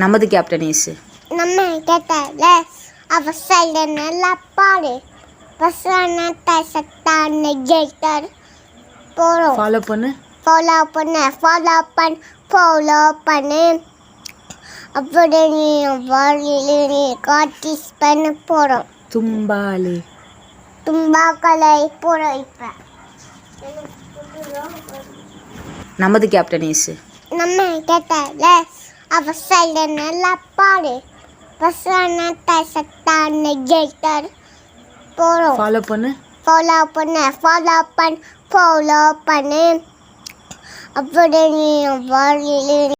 நமது கேப்டனீஸ் நம்ம கேட்டால அவ சைடு நல்லா பாடு பசனத்தை சத்தான ஜெயிட்டர் போகிறோம் ஃபாலோ பண்ணு. ஃபாலோ பண்ண. ஃபாலோ பண்ண ஃபாலோ பண்ணு. அப்படி நீ வழியில் நீ காட்டிஸ் பண்ண போகிறோம் தும்பாலே. தும்பாக்களை போகிறோம் இப்போ நமது கேப்டனீஸ் நம்ம கேட்டால அவ சைடு நல்லா பாடு பசனத்தை சத்தான ஜெயிட்டர் போகிறோம் ஃபாலோ பண்ணு. ஃபாலோ பண்ண. ஃபாலோ பண்ண. ஃபாலோ பண்ணு. அப்படி நீ வழியில்